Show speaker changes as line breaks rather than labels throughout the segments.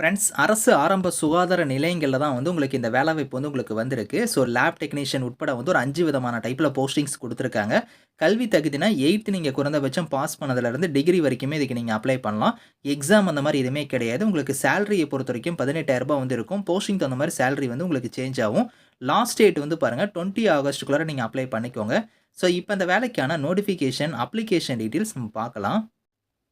Friends அரசு ஆரம்ப சுகாதார நிலையங்களில் தான் வந்து உங்களுக்கு இந்த வேலைவாய்ப்பு வந்து உங்களுக்கு வந்திருக்கு. ஸோ லேப் டெக்னீஷியன் உட்பட வந்து ஒரு அஞ்சு விதமான டைப்பில் போஸ்டிங்ஸ் கொடுத்துருக்காங்க. கல்வி தகுதினா எயித்து நீங்கள் குறைந்தபட்சம் பாஸ் பண்ணதுலேருந்து டிகிரி வரைக்குமே இதுக்கு நீங்கள் அப்ளை பண்ணலாம். எக்ஸாம் அந்த மாதிரி எதுவுமே கிடையாது. உங்களுக்கு சேலரியை பொறுத்த வரைக்கும் பதினெட்டாயிரரூபா வந்து இருக்கும். போஸ்டிங் தகுந்த மாதிரி சேலரி வந்து உங்களுக்கு சேஞ்ச் ஆகும். லாஸ்ட் டேட் வந்து பாருங்கள் டுவெண்ட்டி ஆகஸ்ட்டுக்குள்ளே நீங்கள் அப்ளை பண்ணிக்கோங்க. ஸோ இப்போ இந்த வேலைக்கான நோட்டிஃபிகேஷன் அப்ளிகேஷன் டீட்டெயில்ஸ் நம்ம பார்க்கலாம்.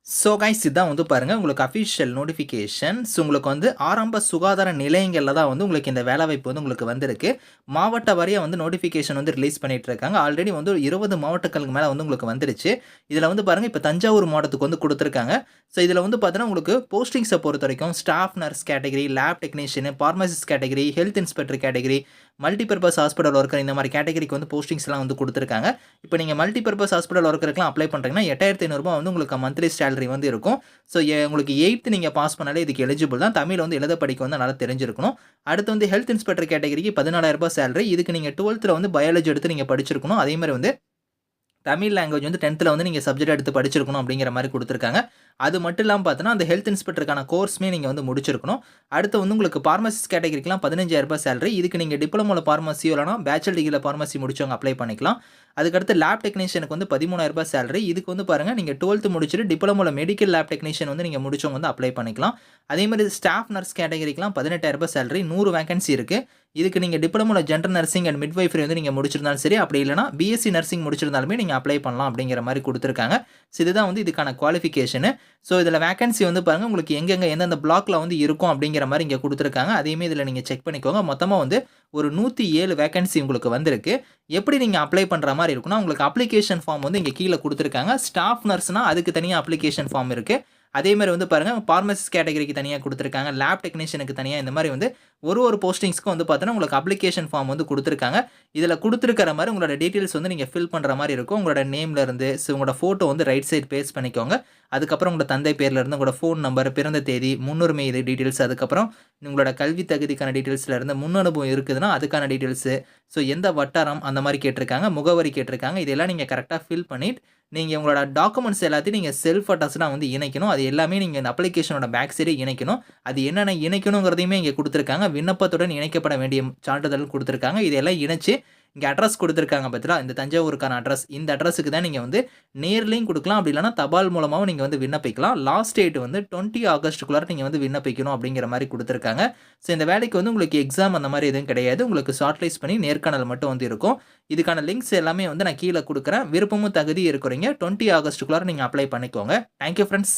ஸோ கைஸ் இதுதான் வந்து பாருங்கள் உங்களுக்கு அஃபிஷியல் நோட்டிஃபிகேஷன்ஸ் உங்களுக்கு வந்து ஆரம்ப சுகாதார நிலையங்களில் தான் வந்து உங்களுக்கு இந்த வேலைவாய்ப்பு வந்து உங்களுக்கு வந்திருக்கு. மாவட்ட வாரியாக வந்து நோட்டிஃபிகேஷன் வந்து ரிலீஸ் பண்ணிட்டு இருக்காங்க. ஆல்ரெடி வந்து ஒரு இருபது மாவட்டங்களுக்கு மேலே வந்து உங்களுக்கு வந்துருச்சு. இதில் வந்து பாருங்கள் இப்போ தஞ்சாவூர் மாவட்டத்துக்கு வந்து கொடுத்துருக்காங்க. ஸோ இதில் வந்து பார்த்தீங்கன்னா உங்களுக்கு போஸ்டிங்ஸை பொறுத்த வரைக்கும் staff nurse category lab technician pharmacist category health inspector category multipurpose hospital worker இந்த மாதிரி கேட்டகரிக்கு வந்து போஸ்டிங்ஸ்லாம் வந்து கொடுத்துருக்காங்க. இப்போ நீங்கள் மல்டிபர்பஸ் ஹாஸ்பிட்டல் ஒர்க்கருக்குலாம் அப்ளை பண்ணுறீங்கன்னா எட்டாயிரத்தி ஐநூறுரூபா வந்து உங்களுக்கு மந்த்லி சேலரி வந்து இருக்கும். ஸோ உங்களுக்கு எயித்து நீங்கள் பாஸ் பண்ணாலே இதுக்கு எலிஜிபிள் தான். தமிழ் வந்து எழுத படிக்க வந்து நல்லா தெரிஞ்சிருக்கணும். அடுத்து வந்து ஹெல்த் இன்ஸ்பெக்டர் கேட்டகரிக்கு பதினாலாயிரரூபா சேலரி இதுக்கு நீங்கள் டுவெல்த்தில் வந்து பயாலஜி எடுத்து நீங்கள் படிச்சிருக்கணும். அதே மாதிரி வந்து தமிழ் லாங்குவேஜ் வந்து டென்த்தில் வந்து நீங்கள் சப்ஜெக்ட் எடுத்து படிச்சிருக்கணும் அப்படிங்கிற மாதிரி கொடுத்துருக்காங்க. அது மட்டும் இல்லாமல் பார்த்தோன்னா அந்த ஹெல்த் இன்ஸ்பெக்டருக்கான கோர்ஸுமே நீங்கள் வந்து முடிச்சிருக்கணும். அடுத்து வந்து உங்களுக்கு ஃபார்மசிஸ் கேட்டகரிக்கெலாம் பதினஞ்சாயிரரூபா சேலரி இதுக்கு நீங்கள் டிப்ளமோவில் ஃபார்மசி இல்லைனா பேச்சுலர் டிகிரியில் ஃபார்மசி முடிச்சவங்க அப்ளை பண்ணிக்கலாம். அதுக்கடுத்து லேப் டெக்னீஷியனுக்கு வந்து பதிமூணாயிரரூபா சேலரி இதுக்கு வந்து பாருங்கள் நீங்கள் டுவெல்த்து முடிச்சுட்டு டிப்ளமோவில் மெடிக்கல் லேப் டெக்னீஷியன் வந்து நீங்கள் முடிச்சவங்க வந்து அப்ளை பண்ணிக்கலாம். அதே மாதிரி ஸ்டாஃப் நர்ஸ் கேட்டகரிக்கெலாம் பதினெட்டாயிரரூபா சேலரி நூறு வேகன்சி இருக்குது இதுக்கு நீங்கள் டிப்ளமோவில் ஜென்ரல் நர்சிங் அண்ட் மிட்வைஃபரி வந்து நீங்கள் முடிச்சிருந்தாலும் சரி அப்படி இல்லைனா பிஎஸ்சி நர்சிங் முடிச்சிருந்தாலுமே நீங்கள் அப்ளை பண்ணலாம் அப்படிங்கிற மாதிரி கொடுத்துருக்காங்க. ஸோ இதுதான் வந்து இதுக்கான குவாலிஃபிகேஷனு ஸோ இதில் வேகன்சி வந்து பாருங்கள் உங்களுக்கு எங்கெங்கே எந்தெந்த பிளாக்ல வந்து இருக்கும் அப்படிங்கிற மாதிரி இங்கே கொடுத்துருக்காங்க. அதையுமே இதில் நீங்கள் செக் பண்ணிக்கோங்க. மொத்தமாக வந்து ஒரு நூற்றி ஏழு வேகன்சி உங்களுக்கு வந்திருக்கு. எப்படி நீங்கள் அப்ளை பண்ணுற மாதிரி இருக்குன்னா உங்களுக்கு அப்ளிகேஷன் ஃபார்ம் வந்து இங்கே கீழே கொடுத்துருக்காங்க. ஸ்டாஃப் நர்ஸ்னால் அதுக்கு தனியாக அப்ளிகேஷன் ஃபார்ம் இருக்குது அதே மாதிரி வந்து பாருங்கள் பார்மசிஸ்ட் கேட்டகரிக்கு தனியாக கொடுத்துருக்காங்க. லேப் டெக்னீஷியனுக்கு தனியாக இந்த மாதிரி வந்து ஒரு ஒரு போஸ்டிங்ஸ்க்கும் வந்து பார்த்தோன்னா உங்களுக்கு அப்ளிகேஷன் ஃபார்ம் வந்து கொடுத்துருக்காங்க. இதில் கொடுத்துருக்கிற மாதிரி உங்களோட டீட்டெயில்ஸ் வந்து நீங்கள் ஃபில் பண்ணுற மாதிரி இருக்கும். உங்களோட நேம்லேருந்து ஸோ உங்களோட ஃபோட்டோ வந்து ரைட் சைட் பேஸ் பண்ணிக்கோங்க. அதுக்கப்புறம் உங்களோட தந்தை பேர்லேருந்து உங்களோட ஃபோன் நம்பர் பிறந்த தேதி முன்னுரிமை இது டீட்டெயில்ஸ் அதுக்கப்புறம் உங்களோட கல்வி தகுதிக்கான டீட்டெயில்ஸில் இருந்து முன் அனுபவம் இருக்குதுன்னா அதுக்கான டீட்டெயில்ஸு ஸோ எந்த வட்டாரம் அந்த மாதிரி கேட்டிருக்காங்க முகவரி கேட்டிருக்காங்க. இதெல்லாம் நீங்கள் கரெக்டாக ஃபில் பண்ணிவிட்டு நீங்கள் உங்களோட டாக்குமெண்ட்ஸ் எல்லாத்தையும் நீங்கள் செல்ஃப் அட்டாஸ்டாக வந்து இணைக்கணும். அது எல்லாமே நீங்கள் இந்த அப்ளிகேஷனோட பேக் சைடே இணைக்கணும். அது என்னென்ன இணைக்கணுங்கிறதையுமே இங்கே கொடுத்துருக்காங்க. விண்ணப்பத்துடன் இணைக்கப்பட வேண்டிய சான்றிதழ் கொடுத்துருக்காங்க. இதெல்லாம் இணைச்சு இங்கே அட்ரஸ் கொடுத்துருக்காங்க பார்த்தீங்களா இந்த தஞ்சாவூருக்கான அட்ரஸ் இந்த அட்ரஸுக்கு தான் நீங்கள் வந்து நேர்லையும் கொடுக்கலாம். அப்படி இல்லைனா தபால் மூலமாகவும் நீங்கள் வந்து விண்ணப்பிக்கலாம். லாஸ்ட் டேட் வந்து டுவெண்ட்டி ஆகஸ்ட்டுக்குள்ளார நீங்கள் வந்து விண்ணப்பிக்கணும் அப்படிங்கிற மாதிரி கொடுத்துருக்காங்க. ஸோ இந்த வேலைக்கு வந்து உங்களுக்கு எக்ஸாம் அந்த மாதிரி எதுவும் கிடையாது. உங்களுக்கு ஷார்ட்லைஸ் பண்ணி நேர்காணல் மட்டும் வந்து இருக்கும். இதுக்கான லிங்க்ஸ் எல்லாமே வந்து நான் கீழே கொடுக்குறேன். விருப்பமும் தகுதி இருக்கிறீங்க. டுவெண்ட்டி ஆகஸ்ட்டுக்குள்ளார நீங்கள் அப்ளை பண்ணிக்கோங்க. Thank you friends